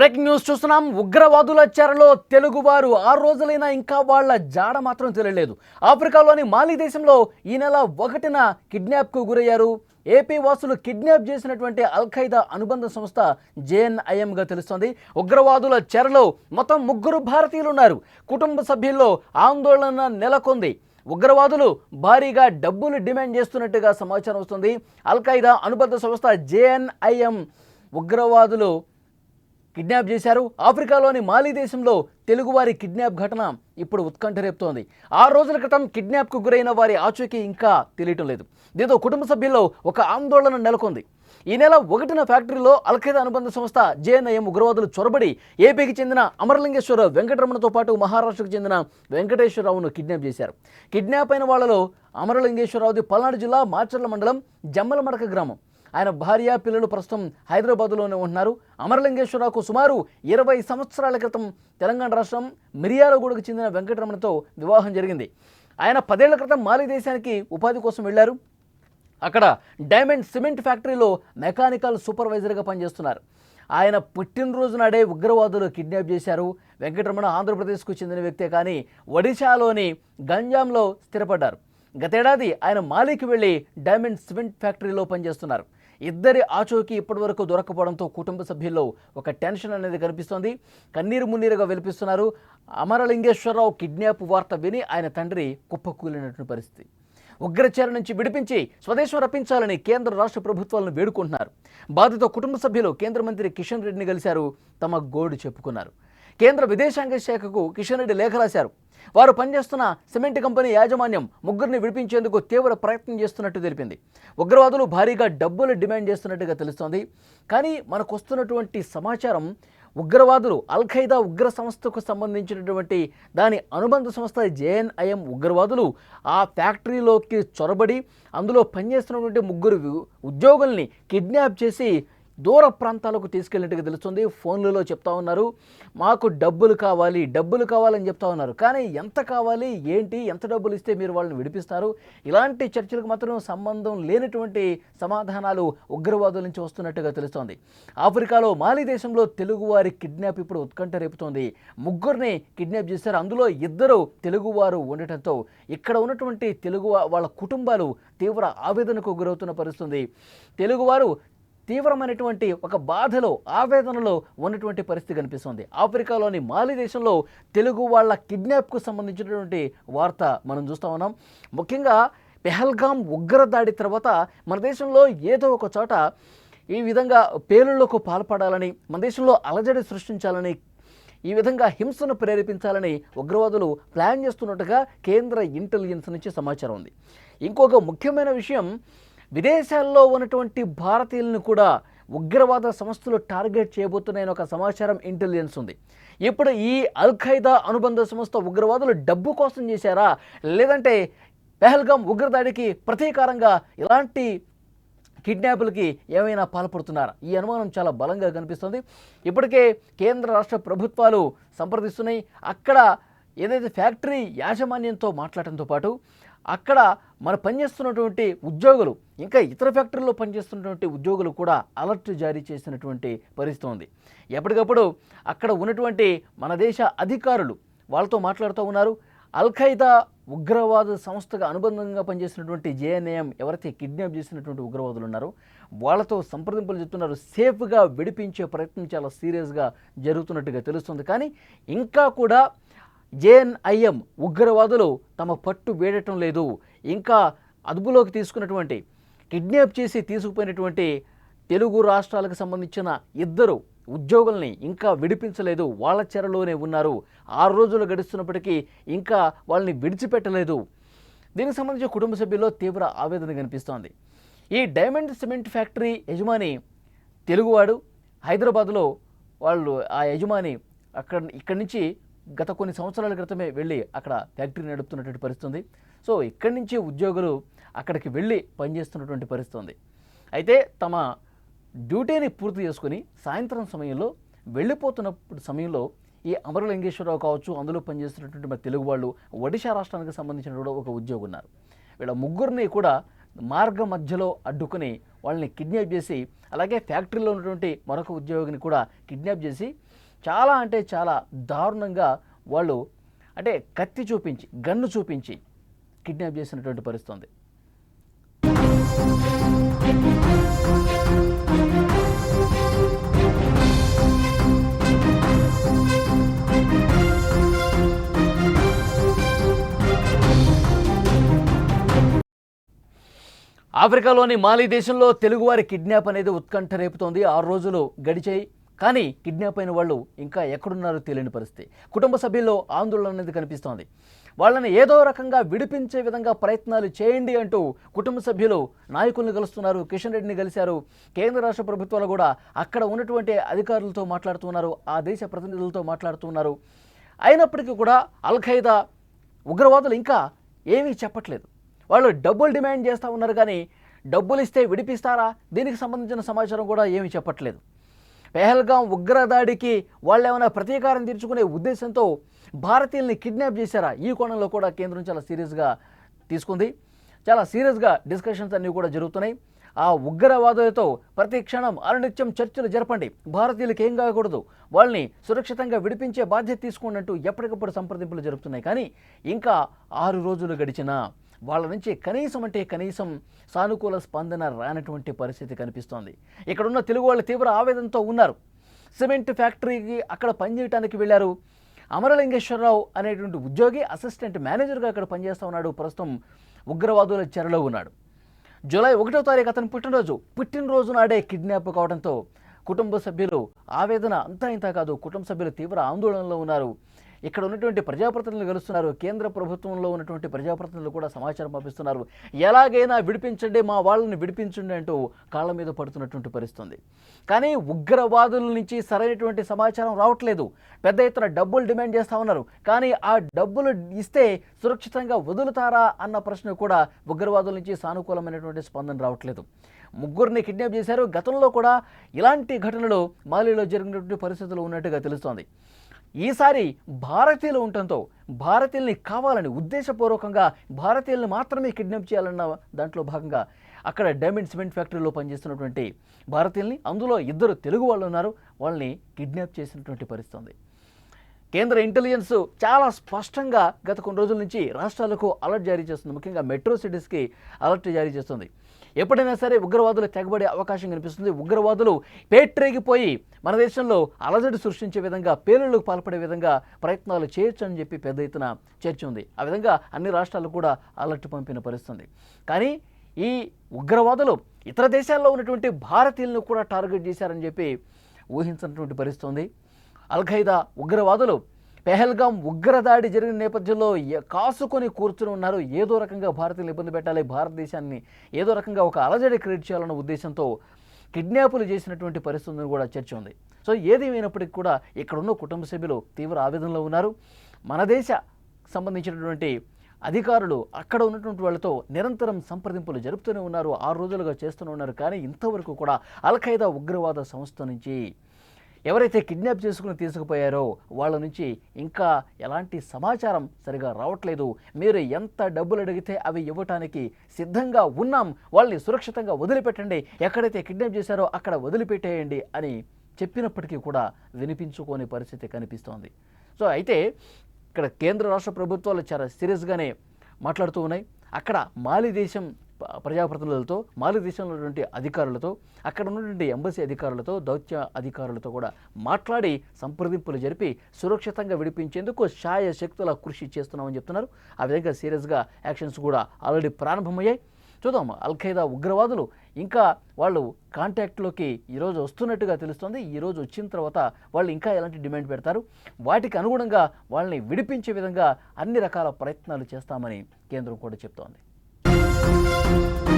Breaking news చూస్తున్నాం. ఉగ్రవాదుల చెరలో తెలుగువారు ఆరు రోజులైనా ఇంకా వాళ్ళ జాడ మాత్రం తెలియలేదు. ఆఫ్రికాలోని మాలి దేశంలో ఈ నెల ఒకటిన కిడ్నాప్కు గురయ్యారు. ఏపీ వాసులు కిడ్నాప్ చేసినటువంటి అల్ ఖైదా అనుబంధ సంస్థ జేఎన్ఐఎంగా తెలుస్తోంది. ఉగ్రవాదుల చెరలో మొత్తం ముగ్గురు భారతీయులు ఉన్నారు కుటుంబ సభ్యుల్లో ఆందోళన నెలకొంది. ఉగ్రవాదులు భారీగా డబ్బులు డిమాండ్ చేస్తున్నట్టుగా సమాచారం వస్తుంది. అల్ ఖైదా అనుబంధ సంస్థ జేఎన్ఐఎం ఉగ్రవాదులు కిడ్నాప్ చేశారు. ఆఫ్రికాలోని మాలీ దేశంలో తెలుగువారి కిడ్నాప్ ఘటన ఇప్పుడు ఉత్కంఠ రేపుతోంది. ఆ రోజుల క్రితం కిడ్నాప్కు గురైన వారి ఆచూకీ ఇంకా తెలియటం లేదు. దీంతో కుటుంబ సభ్యుల్లో ఒక ఆందోళన నెలకొంది. ఈ నెల ఒకటిన ఫ్యాక్టరీలో అల్ఖైదా అనుబంధ సంస్థ జేఎన్ఐఎం ఉగ్రవాదులు చొరబడి ఏపీకి చెందిన అమరలింగేశ్వర వెంకటరమణతో పాటు మహారాష్ట్రకు చెందిన వెంకటేశ్వరరావును కిడ్నాప్ చేశారు. కిడ్నాప్ అయిన వాళ్ళలో అమరలింగేశ్వరరావుది పల్నాడు జిల్లా మాచర్ల మండలం జమ్మలమడక గ్రామం. ఆయన భార్య పిల్లలు ప్రస్తుతం హైదరాబాద్లోనే ఉంటున్నారు. అమరలింగేశ్వరరావుకు సుమారు ఇరవై సంవత్సరాల క్రితం తెలంగాణ రాష్ట్రం మిరియాలగూడకు చెందిన వెంకటరమణతో వివాహం జరిగింది. ఆయన పదేళ్ళ క్రితం మాలి దేశానికి ఉపాధి కోసం వెళ్ళారు అక్కడ డైమండ్ సిమెంట్ ఫ్యాక్టరీలో మెకానికల్ సూపర్వైజర్గా పనిచేస్తున్నారు. ఆయన పుట్టినరోజు నాడే ఉగ్రవాదులు కిడ్నాప్ చేశారు. వెంకటరమణ ఆంధ్రప్రదేశ్కు చెందిన వ్యక్తే కానీ ఒడిశాలోని గంజాంలో స్థిరపడ్డారు. గతేడాది ఆయన మాలికి వెళ్ళి డైమండ్ సిమెంట్ ఫ్యాక్టరీలో పనిచేస్తున్నారు. ఇద్దరి ఆచూకీ ఇప్పటివరకు దొరకపోవడంతో కుటుంబ సభ్యుల్లో ఒక టెన్షన్ అనేది కనిపిస్తోంది. కన్నీరు మున్నీరుగా వెలిపిస్తున్నారు. అమరలింగేశ్వరరావు కిడ్నాప్ వార్త విని ఆయన తండ్రి కుప్పకూలినటువంటి పరిస్థితి. ఉగ్రచేర నుంచి విడిపించి స్వదేశం రప్పించాలని కేంద్ర రాష్ట్ర ప్రభుత్వాలను వేడుకుంటున్నారు. బాధిత కుటుంబ సభ్యులు కేంద్ర మంత్రి కిషన్ రెడ్డిని కలిశారు. తమ గోడు చెప్పుకున్నారు. కేంద్ర విదేశాంగ శాఖకు కిషన్ రెడ్డి లేఖ రాశారు. వారు పనిచేస్తున్న సిమెంట్ కంపెనీ యాజమాన్యం ముగ్గురిని విడిపించేందుకు తీవ్ర ప్రయత్నం చేస్తున్నట్టు తెలిపింది. ఉగ్రవాదులు భారీగా డబ్బులు డిమాండ్ చేస్తున్నట్టుగా తెలుస్తోంది. కానీ మనకు వస్తున్నటువంటి సమాచారం ఉగ్రవాదులు అల్ ఖైదా ఉగ్ర సంస్థకు సంబంధించినటువంటి దాని అనుబంధ సంస్థ జేఎన్ఐఎం ఉగ్రవాదులు ఆ ఫ్యాక్టరీలోకి చొరబడి అందులో పనిచేస్తున్నటువంటి ముగ్గురు ఉద్యోగుల్ని కిడ్నాప్ చేసి దూర ప్రాంతాలకు తీసుకెళ్ళినట్టుగా తెలుస్తుంది. ఫోన్లలో చెప్తా ఉన్నారు. మాకు డబ్బులు కావాలి డబ్బులు కావాలని చెప్తా ఉన్నారు. కానీ ఎంత కావాలి ఏంటి ఎంత డబ్బులు ఇస్తే మీరు వాళ్ళని విడిపిస్తారు? ఇలాంటి చర్చలకు మాత్రం సంబంధం లేనటువంటి సమాధానాలు ఉగ్రవాదుల నుంచి వస్తున్నట్టుగా తెలుస్తోంది. ఆఫ్రికాలో మాలి దేశంలో తెలుగువారి కిడ్నాప్ ఇప్పుడు ఉత్కంఠ రేపుతోంది. ముగ్గురిని కిడ్నాప్ చేశారు. అందులో ఇద్దరు తెలుగువారు ఉండటంతో ఇక్కడ ఉన్నటువంటి తెలుగు వాళ్ళ కుటుంబాలు తీవ్ర ఆవేదనకు గురవుతున్న పరిస్థితుంది. తెలుగువారు తీవ్రమైనటువంటి ఒక బాధలో ఆవేదనలో ఉన్నటువంటి పరిస్థితి కనిపిస్తుంది. ఆఫ్రికాలోని మాలి దేశంలో తెలుగు వాళ్ళ కిడ్నాప్కు సంబంధించినటువంటి వార్త మనం చూస్తా ఉన్నాం. ముఖ్యంగా పెహల్గాం ఉగ్రదాడి తర్వాత మన దేశంలో ఏదో ఒక చోట ఈ విధంగా పేలుళ్ళకు పాల్పడాలని మన దేశంలో అలజడి సృష్టించాలని ఈ విధంగా హింసను ప్రేరేపించాలని ఉగ్రవాదులు ప్లాన్ చేస్తున్నట్టుగా కేంద్ర ఇంటెలిజెన్స్ నుంచి సమాచారం ఉంది. ఇంకొక ముఖ్యమైన విషయం విదేశాల్లో ఉన్నటువంటి భారతీయులను కూడా ఉగ్రవాద సంస్థలు టార్గెట్ చేయబోతున్నాయని ఒక సమాచారం ఇంటెలిజెన్స్ ఉంది. ఇప్పుడు ఈ అల్ ఖైదా అనుబంధ సంస్థ ఉగ్రవాదులు డబ్బు కోసం చేశారా? లేదంటే పెహల్గాం ఉగ్రదాడికి ప్రతీకారంగా ఇలాంటి కిడ్నాపులకి ఏమైనా పాల్పడుతున్నారా? ఈ అనుమానం చాలా బలంగా కనిపిస్తుంది. ఇప్పటికే కేంద్ర రాష్ట్ర ప్రభుత్వాలు సంప్రదిస్తున్నాయి. అక్కడ ఏదైతే ఫ్యాక్టరీ యాజమాన్యంతో మాట్లాడటంతో పాటు అక్కడ మన పనిచేస్తున్నటువంటి ఉద్యోగులు ఇంకా ఇతర ఫ్యాక్టరీలో పనిచేస్తున్నటువంటి ఉద్యోగులు కూడా అలర్ట్ జారీ చేసినటువంటి పరిస్థితి ఉంది. ఎప్పటికప్పుడు అక్కడ ఉన్నటువంటి మన దేశ అధికారులు వాళ్ళతో మాట్లాడుతూ ఉన్నారు. అల్ ఖైదా ఉగ్రవాద సంస్థగా అనుబంధంగా పనిచేసినటువంటి జేఎన్ఏఎం ఎవరైతే కిడ్నాప్ చేసినటువంటి ఉగ్రవాదులు ఉన్నారో వాళ్ళతో సంప్రదింపులు చెప్తున్నారు. సేఫ్గా విడిపించే ప్రయత్నం చాలా సీరియస్గా జరుగుతున్నట్టుగా తెలుస్తుంది. కానీ ఇంకా కూడా జేఎన్ఐఎం ఉగ్రవాదులు తమ పట్టు వేడటం లేదు. ఇంకా అదుపులోకి తీసుకున్నటువంటి కిడ్నాప్ చేసి తీసుకుపోయినటువంటి తెలుగు రాష్ట్రాలకు సంబంధించిన ఇద్దరు ఉద్యోగుల్ని ఇంకా విడిపించలేదు. వాళ్ళ చెరలోనే ఉన్నారు. ఆరు రోజులు గడుస్తున్నప్పటికీ ఇంకా వాళ్ళని విడిచిపెట్టలేదు. దీనికి సంబంధించి కుటుంబ సభ్యుల్లో తీవ్ర ఆవేదన కనిపిస్తోంది. ఈ డైమండ్ సిమెంట్ ఫ్యాక్టరీ యజమాని తెలుగువాడు. హైదరాబాద్లో వాళ్ళు ఆ యజమాని అక్కడ ఇక్కడి నుంచి గత కొన్ని సంవత్సరాల క్రితమే వెళ్ళి అక్కడ ఫ్యాక్టరీ నడుపుతున్నటువంటి పరిస్థితి ఉంది సో ఇక్కడి నుంచి ఉద్యోగులు అక్కడికి వెళ్ళి పనిచేస్తున్నటువంటి పరిస్థితి ఉంది అయితే తమ డ్యూటీని పూర్తి చేసుకుని సాయంత్రం సమయంలో వెళ్ళిపోతున్నప్పుడు సమయంలో ఈ అమరలింగేశ్వరరావు కావచ్చు అందులో పనిచేస్తున్నటువంటి మరి తెలుగు వాళ్ళు ఒడిశా రాష్ట్రానికి సంబంధించిన కూడా ఒక ఉద్యోగి ఉన్నారు. వీళ్ళ ముగ్గురిని కూడా మార్గ మధ్యలో అడ్డుకుని వాళ్ళని కిడ్నాప్ చేసి అలాగే ఫ్యాక్టరీలో ఉన్నటువంటి మరొక ఉద్యోగిని కూడా కిడ్నాప్ చేసి చాలా అంటే చాలా దారుణంగా వాళ్ళు అంటే కత్తి చూపించి గన్ను చూపించి కిడ్నాప్ చేసినటువంటి పరిస్థితి ఉంది ఆఫ్రికాలోని మాలి దేశంలో తెలుగువారి కిడ్నాప్ అనేది ఉత్కంఠ రేపుతోంది. ఆరు రోజులు గడిచాయి. కానీ కిడ్నాప్ అయిన వాళ్ళు ఇంకా ఎక్కడున్నారో తెలియని పరిస్థితి. కుటుంబ సభ్యుల్లో ఆందోళన అనేది కనిపిస్తోంది. వాళ్ళని ఏదో రకంగా విడిపించే విధంగా ప్రయత్నాలు చేయండి అంటూ కుటుంబ సభ్యులు నాయకుల్ని కలుస్తున్నారు కిషన్ రెడ్డిని కలిశారు. కేంద్ర రాష్ట్ర ప్రభుత్వాలు కూడా అక్కడ ఉన్నటువంటి అధికారులతో మాట్లాడుతున్నారు ఆ దేశ ప్రతినిధులతో మాట్లాడుతున్నారు. అయినప్పటికీ కూడా అల్ ఖైదా ఉగ్రవాదులు ఇంకా ఏమీ చెప్పట్లేదు. వాళ్ళు డబ్బులు డిమాండ్ చేస్తూ ఉన్నారు కానీ డబ్బులు ఇస్తే విడిపిస్తారా? దీనికి సంబంధించిన సమాచారం కూడా ఏమీ చెప్పట్లేదు. పెహల్గాం ఉగ్రదాడికి వాళ్ళు ఏమైనా ప్రతీకారం తీర్చుకునే ఉద్దేశంతో భారతీయుల్ని కిడ్నాప్ చేశారా? ఈ కోణంలో కూడా కేంద్రం చాలా సీరియస్గా తీసుకుంది. చాలా సీరియస్గా డిస్కషన్స్ అన్నీ కూడా జరుగుతున్నాయి. ఆ ఉగ్రవాదులతో ప్రతి క్షణం అనునిత్యం చర్చలు జరపండి. భారతీయులకు ఏం కాకూడదు. వాళ్ళని సురక్షితంగా విడిపించే బాధ్యత తీసుకోండి అంటూ ఎప్పటికప్పుడు సంప్రదింపులు జరుపుతున్నాయి. కానీ ఇంకా ఆరు రోజులు గడిచినా వాళ్ళ నుంచి కనీసం అంటే కనీసం సానుకూల స్పందన రానటువంటి పరిస్థితి కనిపిస్తోంది. ఇక్కడున్న తెలుగు వాళ్ళు తీవ్ర ఆవేదనతో ఉన్నారు. సిమెంట్ ఫ్యాక్టరీకి అక్కడ పనిచేయడానికి వెళ్ళారు అమరలింగేశ్వరరావు అనేటువంటి ఉద్యోగి అసిస్టెంట్ మేనేజర్గా అక్కడ పనిచేస్తూ ఉన్నాడు. ప్రస్తుతం ఉగ్రవాదుల చెరలో ఉన్నాడు. జూలై ఒకటో తారీఖు అతని పుట్టినరోజు. పుట్టినరోజు నాడే కిడ్నాప్ కావడంతో కుటుంబ సభ్యులు ఆవేదన అంతా ఇంత కాదు. కుటుంబ సభ్యులు తీవ్ర ఆందోళనలో ఉన్నారు. ఇక్కడ ఉన్నటువంటి ప్రజాప్రతినిధులు కలుస్తున్నారు కేంద్ర ప్రభుత్వంలో ఉన్నటువంటి ప్రజాప్రతినిధులు కూడా సమాచారం పంపిస్తున్నారు. ఎలాగైనా విడిపించండి మా వాళ్ళని విడిపించండి అంటూ కాళ్ళ మీద పడుతున్నటువంటి పరిస్థితుంది. కానీ ఉగ్రవాదుల నుంచి సరైనటువంటి సమాచారం రావట్లేదు. పెద్ద ఎత్తున డబ్బులు డిమాండ్ చేస్తూ ఉన్నారు. కానీ ఆ డబ్బులు ఇస్తే సురక్షితంగా వదులుతారా అన్న ప్రశ్న కూడా ఉగ్రవాదుల నుంచి సానుకూలమైనటువంటి స్పందన రావట్లేదు. ముగ్గురిని కిడ్నాప్ చేశారు. గతంలో కూడా ఇలాంటి ఘటనలు మాలిలో జరిగినటువంటి పరిస్థితులు ఉన్నట్టుగా తెలుస్తోంది. ఈసారి భారతీయులు ఉండటంతో భారతీయుల్ని కావాలని ఉద్దేశపూర్వకంగా భారతీయుల్ని మాత్రమే కిడ్నాప్ చేయాలన్న దాంట్లో భాగంగా అక్కడ డైమండ్ సిమెంట్ ఫ్యాక్టరీలో పనిచేస్తున్నటువంటి భారతీయుల్ని అందులో ఇద్దరు తెలుగు వాళ్ళు ఉన్నారు వాళ్ళని కిడ్నాప్ చేసినటువంటి పరిస్థితి ఉంది కేంద్ర ఇంటెలిజెన్స్ చాలా స్పష్టంగా గత కొన్ని రోజుల నుంచి రాష్ట్రాలకు అలర్ట్ జారీ చేస్తుంది. ముఖ్యంగా మెట్రో సిటీస్కి అలర్ట్ జారీ చేస్తుంది. ఎప్పుడైనా సరే ఉగ్రవాదులు తెగబడే అవకాశం కనిపిస్తుంది. ఉగ్రవాదులు పేట్రేగిపోయి మన దేశంలో అలజడి సృష్టించే విధంగా పేలుళ్ళకు పాల్పడే విధంగా ప్రయత్నాలు చేయొచ్చు అని చెప్పి పెద్ద ఎత్తున చర్చ ఉంది. ఆ విధంగా అన్ని రాష్ట్రాలు కూడా అలర్ట్ పంపిన పరిస్థితుంది కానీ ఈ ఉగ్రవాదులు ఇతర దేశాల్లో ఉన్నటువంటి భారతీయులను కూడా టార్గెట్ చేశారని చెప్పి ఊహించినటువంటి పరిస్థితి ఉంది. అల్ ఖైదా ఉగ్రవాదులు పెహల్గాం ఉగ్రదాడి జరిగిన నేపథ్యంలో కాసుకొని కూర్చుని ఉన్నారు. ఏదో రకంగా భారతీయులు ఇబ్బంది పెట్టాలి. భారతదేశాన్ని ఏదో రకంగా ఒక అలజడి క్రియేట్ చేయాలన్న ఉద్దేశంతో కిడ్నాపులు చేసినటువంటి పరిస్థితులను కూడా చర్చ ఉంది. సో ఏది కూడా ఇక్కడున్న కుటుంబ సభ్యులు తీవ్ర ఆవేదనలో ఉన్నారు. మన దేశ సంబంధించినటువంటి అధికారులు అక్కడ ఉన్నటువంటి వాళ్ళతో నిరంతరం సంప్రదింపులు జరుపుతూనే ఉన్నారు. ఆరు రోజులుగా చేస్తూనే ఉన్నారు. కానీ ఇంతవరకు కూడా అల్ ఖైదా ఉగ్రవాద సంస్థ నుంచి ఎవరైతే కిడ్నాప్ చేసుకుని తీసుకుపోయారో వాళ్ళ నుంచి ఇంకా ఎలాంటి సమాచారం సరిగా రావట్లేదు. మీరు ఎంత డబ్బులు అడిగితే అవి ఇవ్వటానికి సిద్ధంగా ఉన్నాం. వాళ్ళని సురక్షితంగా వదిలిపెట్టండి. ఎక్కడైతే కిడ్నాప్ చేశారో అక్కడ వదిలిపెట్టేయండి అని చెప్పినప్పటికీ కూడా వినిపించుకోని పరిస్థితి కనిపిస్తోంది. సో అయితే ఇక్కడ కేంద్ర రాష్ట్ర ప్రభుత్వాలు చాలా సీరియస్గానే మాట్లాడుతూ ఉన్నాయి. అక్కడ మాలి దేశం ప్రజాప్రతినిధులతో మాలి దేశంలో ఉన్నటువంటి అధికారులతో అక్కడ ఉన్నటువంటి ఎంబసీ అధికారులతో దౌత్య అధికారులతో కూడా మాట్లాడి సంప్రదింపులు జరిపి సురక్షితంగా విడిపించేందుకు శాయ శక్తుల కృషి చేస్తున్నామని చెప్తున్నారు. ఆ విధంగా సీరియస్గా యాక్షన్స్ కూడా ఆల్రెడీ ప్రారంభమయ్యాయి. చూద్దాం అల్ ఖైదా ఉగ్రవాదులు ఇంకా వాళ్ళు కాంటాక్ట్లోకి ఈరోజు వస్తున్నట్టుగా తెలుస్తోంది. ఈరోజు వచ్చిన తర్వాత వాళ్ళు ఇంకా ఎలాంటి డిమాండ్ పెడతారు? వాటికి అనుగుణంగా వాళ్ళని విడిపించే విధంగా అన్ని రకాల ప్రయత్నాలు చేస్తామని కేంద్రం కూడా చెప్తోంది. you